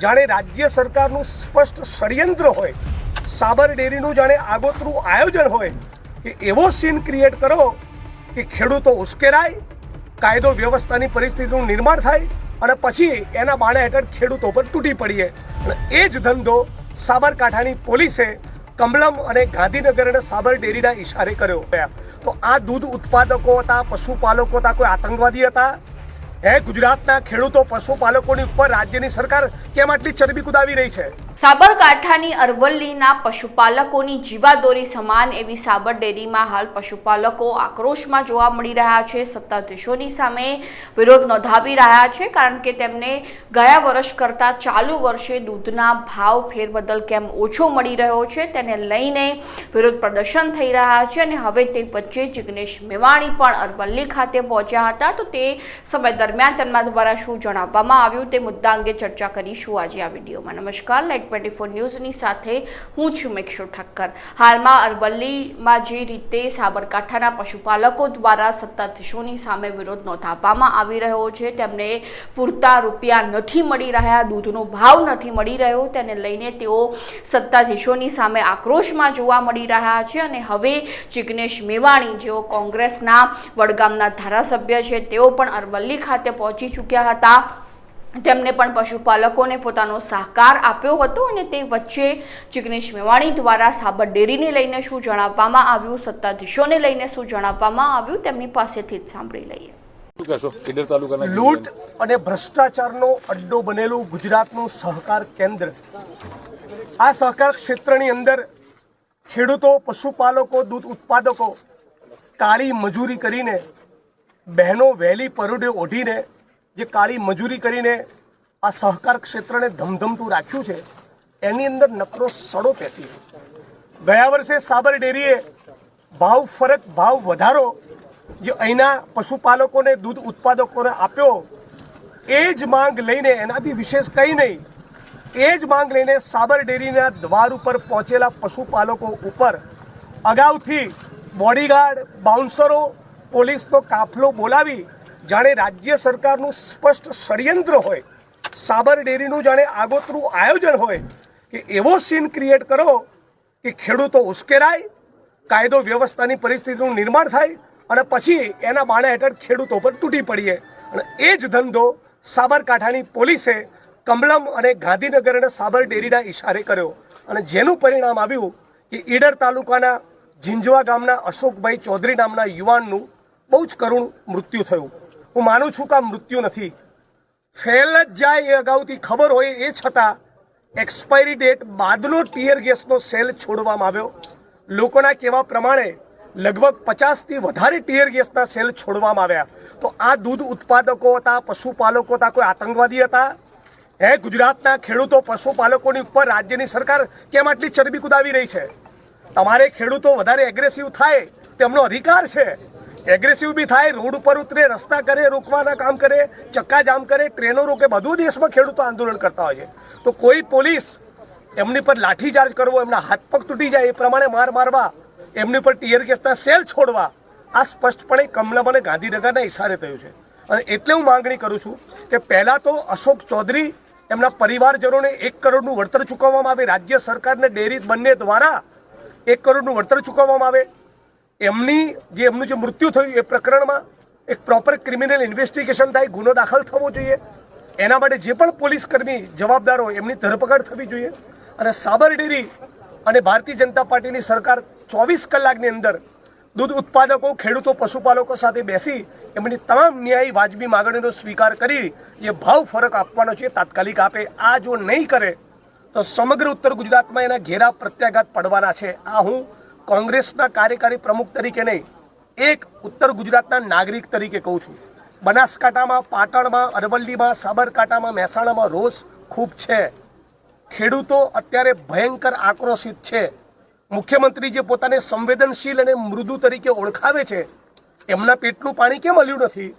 જાણે રાજ્ય સરકારનું સ્પષ્ટ ષડયંત્ર હોય, સાબર ડેરીનું જાણે આગોતરું આયોજન હોય, કે એવો સીન ક્રિએટ કરો કે ખેડૂતો ઉશ્કેરાય, કાયદો વ્યવસ્થાની પરિસ્થિતિનું નિર્માણ થાય અને પછી એના બાણા હેઠળ ખેડૂતો પર તૂટી પડીએ. અને એ જ ધંધો સાબરકાંઠાની પોલીસે કમલમ અને ગાંધીનગર અને સાબર ડેરીના ઈશારે કર્યો. તો આ દૂધ ઉત્પાદકો હતા, પશુપાલકો હતા, કોઈ આતંકવાદી હતા? હે ગુજરાતના ખેડૂતો પશુપાલકોની ઉપર રાજ્યની સરકાર કેમ આટલી ચરબી કુદાવી રહી છે? સાબરકાંઠાની અરવલ્લીના પશુપાલકોની જીવાદોરી સમાન એવી સાબર ડેરીમાં હાલ પશુપાલકો આક્રોશમાં જોવા મળી રહ્યા છે. સત્તાધીશોની સામે વિરોધ નોંધાવી રહ્યા છે કારણ કે તેમને ગયા વર્ષ કરતાં ચાલુ વર્ષે દૂધના ભાવ ફેરબદલ કેમ ઓછો મળી રહ્યો છે તેને લઈને વિરોધ પ્રદર્શન થઈ રહ્યા છે અને હવે તે વચ્ચે જિગ્નેશ મેવાણી પણ અરવલ્લી ખાતે પહોંચ્યા હતા. તો તે સમય દરમિયાન તેમના દ્વારા શું જણાવવામાં આવ્યું તે મુદ્દા અંગે ચર્ચા કરીશું આજે આ વિડીયોમાં. નમસ્કાર લાઈટ ટ્વેન્ટી ફોર ન્યૂઝની સાથે હું છું મેક્ષુ ઠક્કર. હાલમાં અરવલ્લીમાં જે રીતે સાબરકાંઠાના પશુપાલકો દ્વારા સત્તાધીશોની સામે વિરોધ નોંધાવવામાં આવી રહ્યો છે, તેમને પૂરતા રૂપિયા નથી મળી રહ્યા, દૂધનો ભાવ નથી મળી રહ્યો, તેને લઈને તેઓ સત્તાધીશોની સામે આક્રોશમાં જોવા મળી રહ્યા છે અને હવે જિગ્નેશ મેવાણી, જેઓ કોંગ્રેસના વડગામના ધારાસભ્ય છે, તેઓ પણ અરવલ્લી ખાતે પહોંચી ચૂક્યા હતા. તેમને પણ પશુપાલકોને પોતાનો સહકાર આપ્યો હતો અને તે વચ્ચે જિગ્નેશ મેવાણી દ્વારા સાબર ડેરીને લઈને શું જણાવવામાં આવ્યું સત્તાધીશોને લઈને શું જણાવવામાં આવ્યું તેમની પાસેથી જ સાંભળી લઈએ. લૂંટ અને ભ્રષ્ટાચારનો અડ્ડો બનેલું ગુજરાતનું સહકાર કેન્દ્ર. આ સહકાર ક્ષેત્રની અંદર ખેડૂતો પશુપાલકો દૂધ ઉત્પાદકો કાળી મજૂરી કરીને બહેનો વહેલી પરોઢે ઓઢીને જે કાળી મજૂરી કરીને આ સહકાર ક્ષેત્રને ધમધમતું રાખ્યું છે, એની અંદર નકરો સડો પેસી. ગયા વર્ષે સાબર ડેરીએ ભાવ ફરક ભાવ વધારો જે અહીંના પશુપાલકોને, દૂધ ઉત્પાદકોને આપ્યો, એ જ માંગ લઈને, એનાથી વિશેષ કંઈ નહીં, એ જ માંગ લઈને સાબર ડેરીના દ્વાર ઉપર પહોંચેલા પશુપાલકો ઉપર અગાઉથી બોડીગાર્ડ, બાઉન્સરો પોલીસનો કાફલો બોલાવી જાણે રાજ્ય સરકારનું સ્પષ્ટ ષડયંત્ર હોય, સાબર ડેરીનું જાણે આગોતરું આયોજન હોય, કે એવો સીન ક્રિએટ કરો કે ખેડૂતો ઉશ્કેરાય, કાયદો વ્યવસ્થાની પરિસ્થિતિનું નિર્માણ થાય અને પછી એના બાણા હેઠળ ખેડૂતો પર તૂટી પડીએ. અને એ જ ધંધો સાબરકાંઠાની પોલીસે કમલમ અને ગાંધીનગર અને સાબર ડેરીના ઈશારે કર્યો. અને જેનું પરિણામ આવ્યું કે ઈડર તાલુકાના ઝીંઝવા ગામના અશોકભાઈ ચૌધરી નામના યુવાનનું બહુ જ કરુણ મૃત્યુ થયું. હું માનું છું કે આ મૃત્યુ નથી. ફેલ જ જાય એ અગાઉથી ખબર હોય એ છતાં એક્સપાયરી ડેટ બાદનો ટીયર ગેસનો સેલ છોડવામાં આવ્યો. લોકોના કહેવા પ્રમાણે લગભગ પચાસથી વધારે ટીયર ગેસના સેલ છોડવામાં આવ્યા. તો આ દૂધ ઉત્પાદકો હતા, પશુપાલકો હતા, કોઈ આતંકવાદી હતા? હે, ગુજરાતના ખેડૂતો, પશુપાલકોની ઉપર રાજ્યની સરકાર કેમ આટલી ચરબી કુદાવી રહી છે? તમારે ખેડૂતો વધારે એગ્રેસિવ થાય, તેમનો અધિકાર છે. એગ્રેસિવ બી થાય, રોડ ઉપર ઉતરે, રસ્તા કરે, રોકવાના કામ કરે ચક્કા જામ કરે, ટ્રેનો રોકે, બધું દેશમાં ખેડૂતો આંદોલન કરતા હોય છે. તો કોઈ પોલીસ એમની પર લાઠીચાર્જ કરવો, એમના હાથ પગ તૂટી જાય, એ પ્રમાણે માર મારવા, એમની પર ટીયર ગેસના સેલ છોડવા, આ સ્પષ્ટપણે કમલમ અને ગાંધીનગરના ઇશારે થયું છે. અને એટલે હું માંગણી કરું છું કે પહેલાં તો અશોક ચૌધરી એમના પરિવારજનોને એક કરોડનું વળતર ચૂકવવામાં આવે, રાજ્ય સરકારને ડેરી બંને દ્વારા એક કરોડનું વળતર ચૂકવવામાં આવે એમની જે એમનું જે મૃત્યુ થયું એ પ્રકરણમાં એક પ્રોપર ક્રિમિનલ ઇન્વેસ્ટિગેશન થાય, ગુનો દાખલ થવો જોઈએ. એના માટે જે પણ પોલીસ કર્મી જવાબદાર હોય, એમની ધરપકડ થવી જોઈએ. અને સાબર ડેરી અને ભારતીય જનતા પાર્ટીની સરકાર ચોવીસ કલાકની અંદર દૂધ ઉત્પાદકો, ખેડૂતો, પશુપાલકો સાથે બેસી એમની તમામ ન્યાયી વાજબી માગણીનો સ્વીકાર કરી જે ભાવ ફરક આપવાનો છે, તાત્કાલિક આપે. આ જો નહીં કરે, તો સમગ્ર ઉત્તર ગુજરાતમાં એના ઘેરા પ્રત્યાઘાત પડવાના છે. આ હું કોંગ્રેસના કાર્યકારી પ્રમુખ તરીકે નહીં, એક ઉત્તર ગુજરાતના નાગરિક તરીકે કહું છું. બનાસકાંઠામાં, પાટણમાં, અરવલ્લીમાં, સાબરકાંઠામાં, મહેસાણામાં રોષ ખૂબ છે. ખેડૂતો અત્યારે ભયંકર આક્રોશિત છે. મુખ્યમંત્રી જે પોતાને સંવેદનશીલ અને મૃદુ તરીકે ઓળખાવે છે, એમના પેટનું પાણી કેમ હલ્યું નથી?